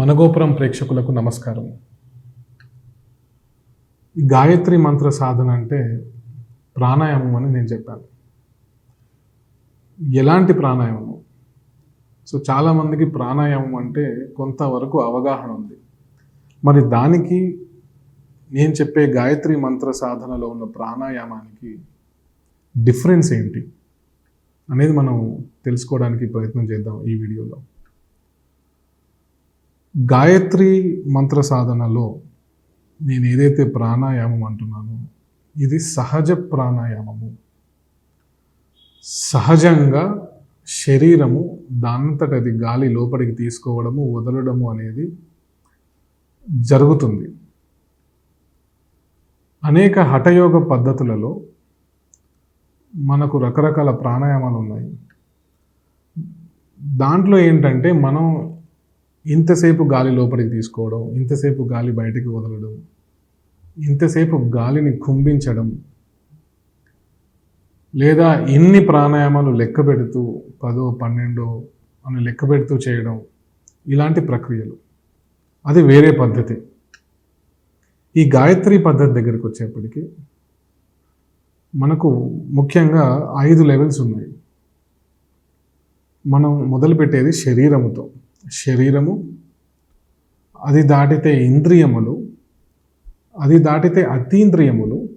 మనగోపురం ప్రేక్షకులకు నమస్కారం. ఈ గాయత్రి మంత్ర సాధన అంటే ప్రాణాయామం అని నేను చెప్పాను. ఎలాంటి ప్రాణాయామం సో చాలామందికి ప్రాణాయామం అంటే కొంతవరకు అవగాహన ఉంది. మరి దానికి నేను చెప్పే గాయత్రి మంత్ర సాధనలో ఉన్న ప్రాణాయామానికి డిఫరెన్స్ ఏంటి అనేది మనం తెలుసుకోవడానికి ప్రయత్నం చేద్దాం ఈ వీడియోలో. గాయత్రి మంత్ర సాధనలో నేను ఏదైతే ప్రాణాయామం అంటున్నానో ఇది సహజ ప్రాణాయామము. సహజంగా శరీరము దానంతటది గాలి లోపలికి తీసుకోవడము వదలడము అనేది జరుగుతుంది. అనేక హఠయోగ పద్ధతులలో మనకు రకరకాల ప్రాణాయామాలు ఉన్నాయి. దాంట్లో ఏంటంటే మనం ఇంతసేపు గాలి లోపలికి తీసుకోవడం ఇంతసేపు గాలి బయటికి వదలడం ఇంతసేపు గాలిని కుంభించడం లేదా ఎన్ని ప్రాణాయామాలు లెక్క పెడుతూ పదో పన్నెండో అని లెక్క పెడుతూ చేయడం ఇలాంటి ప్రక్రియలు. అది వేరే పద్ధతి. ఈ గాయత్రి పద్ధతి దగ్గరికి వచ్చేప్పటికి మనకు ముఖ్యంగా ఐదు లెవెల్స్ ఉన్నాయి. మనం మొదలుపెట్టేది శరీరముతో. శరీరము అది దాటితే ఇంద్రియములు అది దాటితే అతీంద్రియములు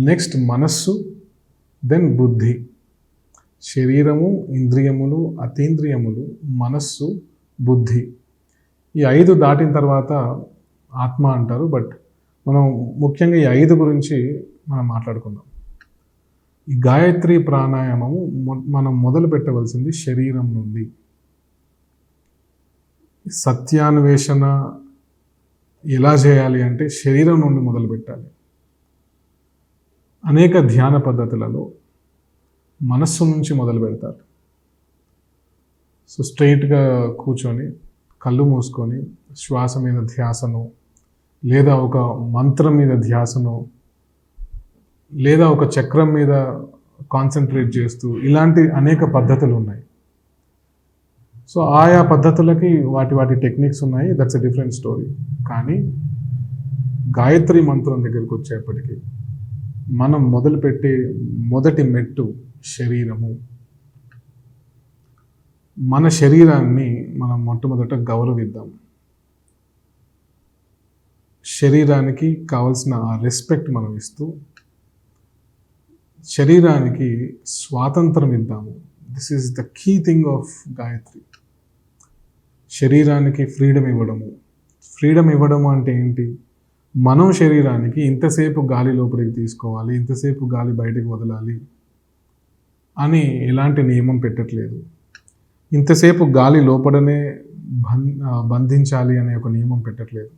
నెక్స్ట్ మనస్సు దెన్ బుద్ధి. శరీరము ఇంద్రియములు అతీంద్రియములు మనస్సు బుద్ధి. ఈ ఐదు దాటిన తర్వాత ఆత్మ అంటారు బట్ మనం ముఖ్యంగా ఈ ఐదు గురించి మనం మాట్లాడుకుందాం. ఈ గాయత్రి ప్రాణాయామము మనం మొదలు పెట్టవలసింది శరీరం నుండి. సత్యాన్వేషణ ఎలా చేయాలి అంటే శరీరం నుండి మొదలు పెట్టాలి. అనేక ధ్యాన పద్ధతులలో మనస్సు నుంచి మొదలు పెడతారు. సో స్ట్రైట్గా కూర్చొని కళ్ళు మూసుకొని శ్వాస మీద ధ్యాసను లేదా ఒక మంత్రం మీద ధ్యాసను లేదా ఒక చక్రం మీద కాన్సన్ట్రేట్ చేస్తూ ఇలాంటి అనేక పద్ధతులు ఉన్నాయి. సో ఆయా పద్ధతులకి వాటి వాటి టెక్నిక్స్ ఉన్నాయి. దట్స్ ఎ డిఫరెంట్ స్టోరీ కానీ గాయత్రి మంత్రం దగ్గరికి వచ్చేప్పటికి మనం మొదలుపెట్టే మొదటి మెట్టు శరీరము. మన శరీరాన్ని మనం మొట్టమొదట గౌరవిద్దాం. శరీరానికి కావలసిన ఆ రెస్పెక్ట్ మనం ఇస్తూ శరీరానికి స్వాతంత్రం ఇద్దాము. This is the key thing of Gayatri. శరీరానికి ఫ్రీడమ్ ఇవ్వడము. ఫ్రీడమ్ ఇవ్వడము అంటే ఏంటి? మనం శరీరానికి ఇంతసేపు గాలి లోపలికి తీసుకోవాలి ఇంతసేపు గాలి బయటకు వదలాలి అని ఎలాంటి నియమం పెట్టట్లేదు. ఇంతసేపు గాలి లోపడనే బం బంధించాలి అనే ఒక నియమం పెట్టట్లేదు.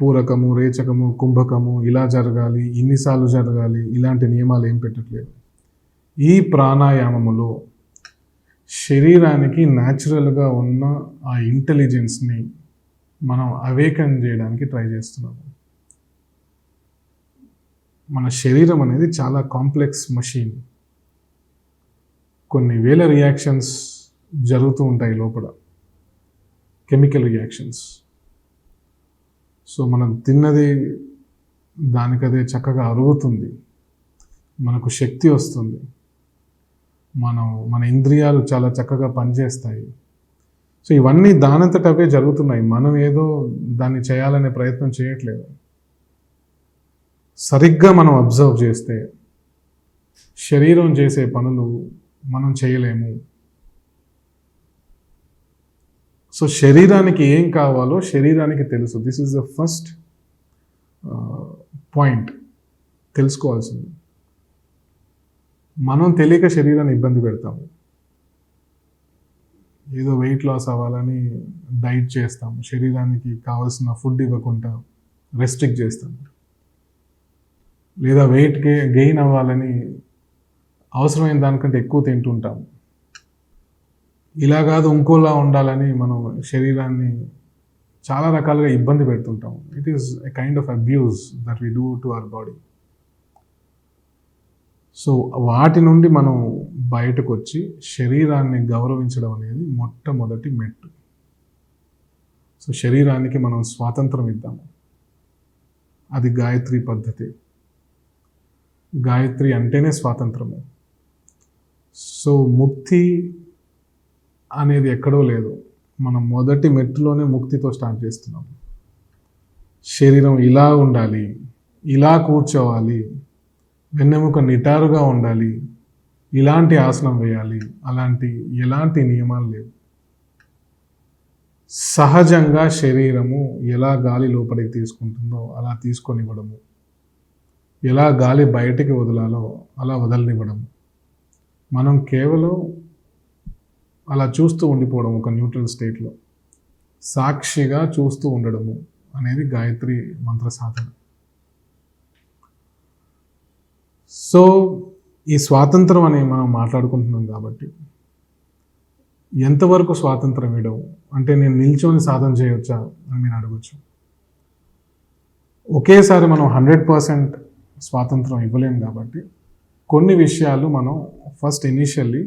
పూరకము రేచకము కుంభకము ఇలా జరగాలి ఇన్నిసార్లు జరగాలి ఇలాంటి నియమాలు ఏం పెట్టట్లేదు. ఈ ప్రాణాయామములో శరీరానికి న్యాచురల్గా ఉన్న ఆ ఇంటెలిజెన్స్ని మనం అవేకన్ చేయడానికి ట్రై చేస్తున్నాము మన శరీరం అనేది చాలా కాంప్లెక్స్ మషీన్. కొన్ని వేల రియాక్షన్స్ జరుగుతూ ఉంటాయి లోపల. Chemical reactions. సో మనం తిన్నది దానికదే చక్కగా అరుగుతుంది. మనకు శక్తి వస్తుంది. మనం మన ఇంద్రియాలు చాలా చక్కగా పనిచేస్తాయి. సో ఇవన్నీ దానంతటవే జరుగుతున్నాయి. మనం ఏదో దాన్ని చేయాలనే ప్రయత్నం చేయట్లేదు. సరిగ్గా మనం అబ్జర్వ్ చేస్తే శరీరం చేసే పనులు మనం చేయలేము. సో శరీరానికి ఏం కావాలో శరీరానికి తెలుసు. This is the first point తెలుసుకోవాల్సింది. మనం తెలియక శరీరాన్ని ఇబ్బంది పెడతాము ఏదో వెయిట్ లాస్ అవ్వాలని డైట్ చేస్తాం. శరీరానికి కావాల్సిన ఫుడ్ ఇవ్వకుండా రెస్ట్రిక్ట్ చేస్తాం. లేదా వెయిట్ గే గెయిన్ అవ్వాలని అవసరమైన దానికంటే ఎక్కువ తింటుంటాం. ఇలా కాదు ఇంకోలా ఉండాలని మనం శరీరాన్ని చాలా రకాలుగా ఇబ్బంది పెడుతుంటాం. It is a kind of abuse that we do to our body so వాటి నుండి మనం బయటకు వచ్చి శరీరాన్ని గౌరవించడం అనేది మొట్టమొదటి మెట్టు. సో శరీరానికి మనం స్వాతంత్రం ఇద్దాము అది గాయత్రి పద్ధతి. గాయత్రి అంటేనే స్వాతంత్రము. సో ముక్తి అనేది ఎక్కడో లేదు. మనం మొదటి మెట్టులోనే ముక్తితో స్టార్ట్ చేస్తున్నాం. శరీరం ఇలా ఉండాలి ఇలా కూర్చోవాలి వెన్నెముక నిటారుగా ఉండాలి. ఇలాంటి ఆసనం వేయాలి. అలాంటి ఎలాంటి నియమాలు లేవు. సహజంగా శరీరము ఎలా గాలి లోపలికి తీసుకుంటుందో అలా తీసుకొనివ్వడము. ఎలా గాలి బయటికి వదలాలో అలా వదలనివ్వడము. మనం కేవలం అలా చూస్తూ ఉండిపోవడం ఒక న్యూట్రల్ స్టేట్లో. సాక్షిగా చూస్తూ ఉండడము అనేది గాయత్రి మంత్ర సాధన సో ఈ స్వాతంత్రం అని మనం మాట్లాడుకుంటున్నాం కాబట్టి ఎంతవరకు స్వాతంత్రం ఇవ్వడం? అంటే నేను నిల్చొని సాధన చేయవచ్చా అని మీరు అడగచ్చు. ఒకేసారి మనం హండ్రెడ్ పర్సెంట్ స్వాతంత్రం ఇవ్వలేం కాబట్టి కొన్ని విషయాలు మనం ఫస్ట్ ఇనీషియల్లీ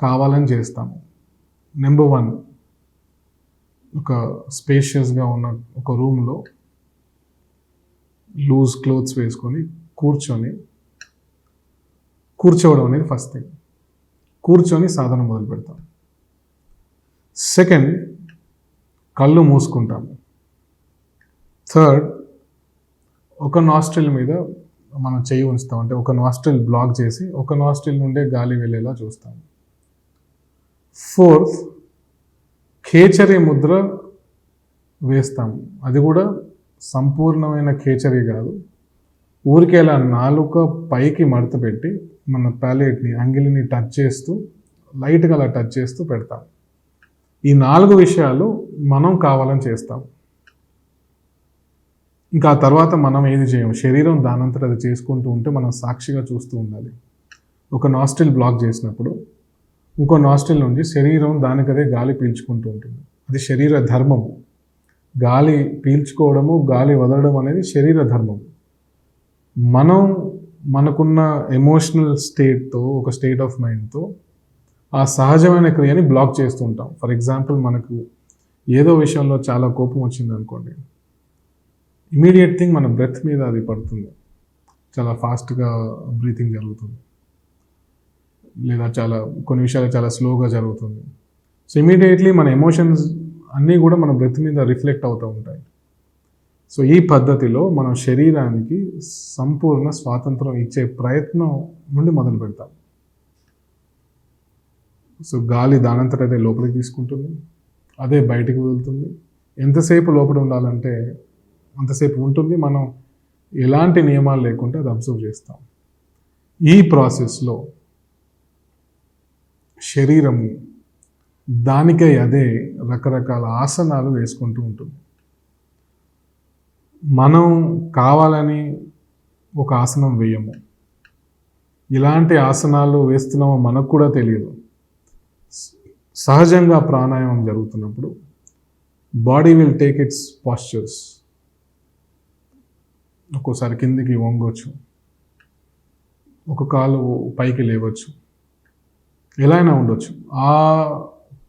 కావాలని చేస్తాము నెంబర్ వన్ ఒక స్పేషియస్గా ఉన్న ఒక రూమ్లో లూజ్ క్లోత్స్ వేసుకొని కూర్చొని కూర్చోవడం అనేది ఫస్ట్ థింగ్ కూర్చొని సాధన మొదలు పెడతాం. సెకండ్ కళ్ళు మూసుకుంటాము. థర్డ్ ఒక నాస్ట్రిల్ మీద మనం చేయి ఉంచుతాం. అంటే ఒక నాస్ట్రిల్ బ్లాక్ చేసి ఒక నాస్ట్రిల్ నుండే గాలి వెళ్ళేలా చూస్తాం. ఫోర్త్ ఖేచరి ముద్ర వేస్తాము అది కూడా సంపూర్ణమైన ఖేచరి కాదు. ఊరికేలా నాలుక పైకి మడత పెట్టి మన ప్యాలెట్ని అంగిలిని టచ్ చేస్తూ లైట్గా అలా టచ్ చేస్తూ పెడతాం. ఈ నాలుగు విషయాలు మనం కావాలని చేస్తాం. ఇంకా ఆ తర్వాత మనం ఏది చేయము? శరీరం దానంతట అది చేసుకుంటూ ఉంటే మనం సాక్షిగా చూస్తూ ఉండాలి. ఒక నాస్టిల్ బ్లాక్ చేసినప్పుడు ఇంకో నాస్టిల్ నుంచి శరీరం దానికదే గాలి పీల్చుకుంటూ ఉంటుంది. అది శరీర ధర్మము. గాలి పీల్చుకోవడము గాలి వదలడం అనేది శరీర ధర్మం మనం మనకున్న ఎమోషనల్ స్టేట్తో ఒక స్టేట్ ఆఫ్ మైండ్తో ఆ సహజమైన క్రియని బ్లాక్ చేస్తూ ఉంటాం. ఫర్ ఎగ్జాంపుల్ మనకు ఏదో విషయంలో చాలా కోపం వచ్చింది అనుకోండి. ఇమీడియట్ థింగ్ మన బ్రెత్ మీద అది పడుతుంది. చాలా ఫాస్ట్గా బ్రీతింగ్ జరుగుతుంది. లేదా చాలా కొన్ని విషయాలు చాలా స్లోగా జరుగుతుంది. సో ఇమీడియట్లీ మన ఎమోషన్స్ అన్నీ కూడా మన బ్రెత్ మీద రిఫ్లెక్ట్ అవుతూ ఉంటాయి. సో ఈ పద్ధతిలో మనం శరీరానికి సంపూర్ణ స్వాతంత్రం ఇచ్చే ప్రయత్నం నుండి మొదలు పెడతాం. సో గాలి దానంతట అదే లోపలికి తీసుకుంటుంది అదే బయటికి వెళ్తుంది. ఎంతసేపు లోపల ఉండాలంటే అంతసేపు ఉంటుంది. మనం ఎలాంటి నియమాలు లేకుండా అది అబ్జర్వ్ చేస్తాం. ఈ ప్రాసెస్లో శరీరము దానికై అదే రకరకాల ఆసనాలు వేసుకుంటూ ఉంటుంది. మనం కావాలని ఒక ఆసనం వేయము. ఇలాంటి ఆసనాలు వేస్తున్నామో మనకు కూడా తెలియదు. సహజంగా ప్రాణాయామం జరుగుతున్నప్పుడు body will take its postures. ఒక్కోసారి కిందికి వంగవచ్చు ఒక కాలు పైకి లేవచ్చు. ఎలా అయినా ఉండొచ్చు. ఆ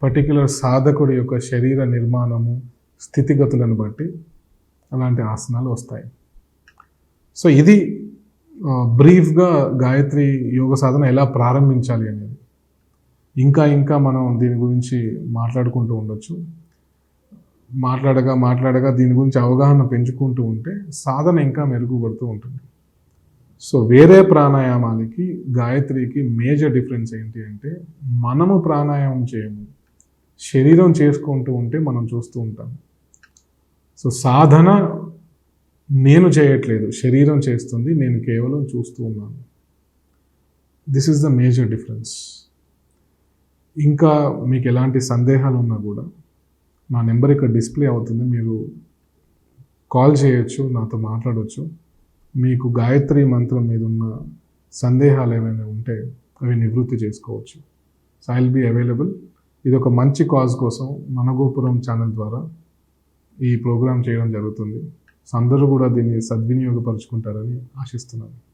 పర్టిక్యులర్ సాధకుడి యొక్క శరీర నిర్మాణము స్థితిగతులను బట్టి అలాంటి ఆసనాలు వస్తాయి. సో ఇది బ్రీఫ్గా గాయత్రి యోగ సాధన ఎలా ప్రారంభించాలి అనేది. ఇంకా ఇంకా మనం దీని గురించి మాట్లాడుకుంటూ ఉండొచ్చు. మాట్లాడగా మాట్లాడగా దీని గురించి అవగాహన పెంచుకుంటూ ఉంటే సాధన ఇంకా మెరుగుపడుతూ ఉంటుంది. సో వేరే ప్రాణాయామాలకి గాయత్రికి మేజర్ డిఫరెన్స్ ఏంటి అంటే మనము ప్రాణాయామం చేయము శరీరం చేసుకుంటూ ఉంటే మనం చూస్తూ ఉంటాము. సో సాధన నేను చేయట్లేదు శరీరం చేస్తుంది నేను కేవలం చూస్తూ ఉన్నాను. This is the major difference ఇంకా మీకు ఎలాంటి సందేహాలు ఉన్నా కూడా నా నెంబర్ ఇక్కడ డిస్ప్లే అవుతుంది మీరు కాల్ చేయొచ్చు నాతో మాట్లాడవచ్చు మీకు గాయత్రి మంత్రం మీద ఉన్న సందేహాలు ఏమైనా ఉంటే అవి నివృత్తి చేసుకోవచ్చు. So I will be available ఇది ఒక మంచి కాజ్ కోసం మనగోపురం ఛానల్ ద్వారా ఈ ప్రోగ్రాం చేయడం జరుగుతుంది. అందరూ కూడా దీన్ని సద్వినియోగపరుచుకుంటారని ఆశిస్తున్నాను.